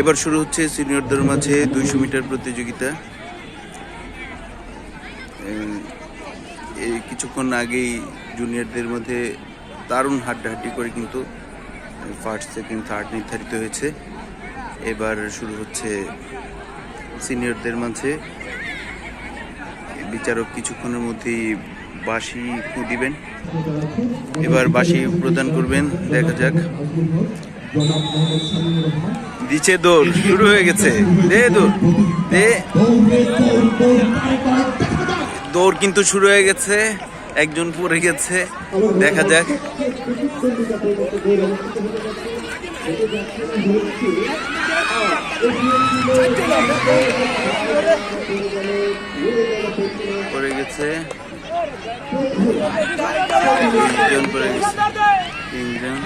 এবার শুরু হচ্ছে সিনিয়রদের মাঝে দুইশো মিটার প্রতিযোগিতা। এই কিছুক্ষণ আগেই জুনিয়রদের মধ্যে দারুণ হাড্ডাহাড্ডি করে কিন্তু ফার্স্ট সেকেন্ড থার্ড নির্ধারিত হয়েছে। এবার শুরু হচ্ছে সিনিয়রদের মাঝে। বিচারক কিছুক্ষণের মধ্যেই ফু দিবেন। এবার বাঁশি প্রদান করবেন, দেখা যাক। দিচ্ছে দৌড়, শুরু হয়ে গেছে। দে দৌড় দে। দৌড় কিন্তু শুরু হয়ে গেছে, একজন পড়ে গেছে। দেখা যাক। পড়ে গেছে। তিনজন পড়ে গেছে। তিনজন